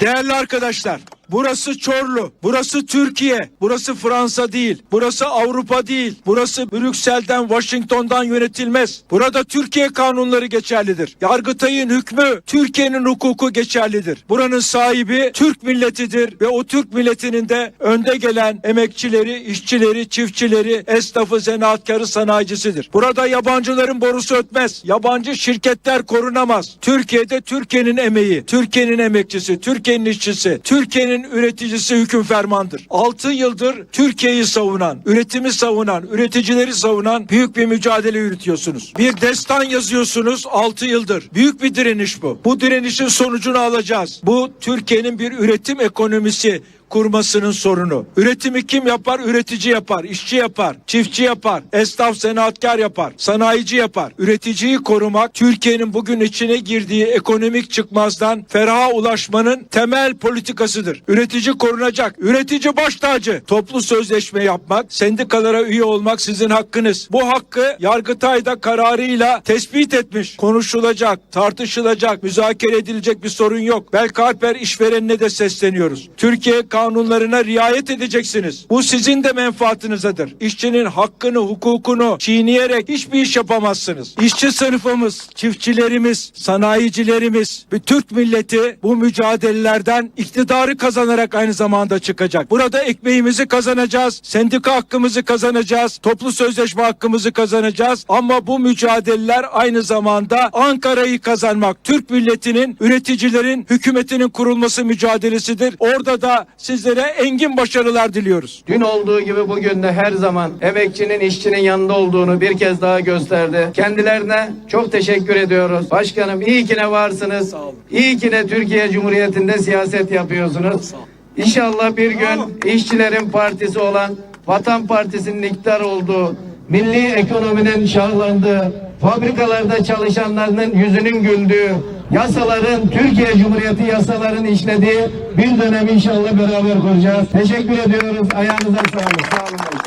Değerli arkadaşlar, burası Çorlu, burası Türkiye, burası Fransa değil, burası Avrupa değil, burası Brüksel'den, Washington'dan yönetilmez. Burada Türkiye kanunları geçerlidir. Yargıtay'ın hükmü, Türkiye'nin hukuku geçerlidir. Buranın sahibi Türk milletidir ve o Türk milletinin de önde gelen emekçileri, işçileri, çiftçileri, esnafı, zanaatkarı, sanayicisidir. Burada yabancıların borusu ötmez. Yabancı şirketler korunamaz. Türkiye'de Türkiye'nin emeği, Türkiye'nin emekçisi, Türkiye'nin işçisi, Türkiye'nin üreticisi hüküm fermandır. 6 yıldır Türkiye'yi savunan, üretimi savunan, üreticileri savunan büyük bir mücadele yürütüyorsunuz. Bir destan yazıyorsunuz 6 yıldır. Büyük bir direniş bu. Bu direnişin sonucunu alacağız. Bu Türkiye'nin bir üretim ekonomisi kurmasının sorunu. Üretimi kim yapar? Üretici yapar, işçi yapar, çiftçi yapar, esnaf zanaatkar yapar, sanayici yapar. Üreticiyi korumak Türkiye'nin bugün içine girdiği ekonomik çıkmazdan feraha ulaşmanın temel politikasıdır. Üretici korunacak. Üretici baş tacı. Toplu sözleşme yapmak, sendikalara üye olmak sizin hakkınız. Bu hakkı Yargıtay'da kararıyla tespit etmiş. Konuşulacak, tartışılacak, müzakere edilecek bir sorun yok. Belkalper işverenine de sesleniyoruz. Türkiye kanunlarına riayet edeceksiniz. Bu sizin de menfaatinizedir. İşçinin hakkını, hukukunu çiğneyerek hiçbir iş yapamazsınız. İşçi sınıfımız, çiftçilerimiz, sanayicilerimiz ve Türk milleti bu mücadelelerden iktidarı kazanarak aynı zamanda çıkacak. Burada ekmeğimizi kazanacağız, sendika hakkımızı kazanacağız, toplu sözleşme hakkımızı kazanacağız. Ama bu mücadeleler aynı zamanda Ankara'yı kazanmak, Türk milletinin, üreticilerin, hükümetinin kurulması mücadelesidir. Orada da sizlere engin başarılar diliyoruz. Dün olduğu gibi bugün de her zaman emekçinin, işçinin yanında olduğunu bir kez daha gösterdi. Kendilerine çok teşekkür ediyoruz. Başkanım iyi ki ne varsınız. İyi ki ne Türkiye Cumhuriyeti'nde siyaset yapıyorsunuz. İnşallah bir gün işçilerin partisi olan Vatan Partisi'nin iktidar olduğu, milli ekonominin şahlandığı, fabrikalarda çalışanların yüzünün güldüğü, yasaların, Türkiye Cumhuriyeti yasaların işlediği bir dönem inşallah beraber kuracağız. Teşekkür ediyoruz. Ayağınıza sağlık. Sağ olun.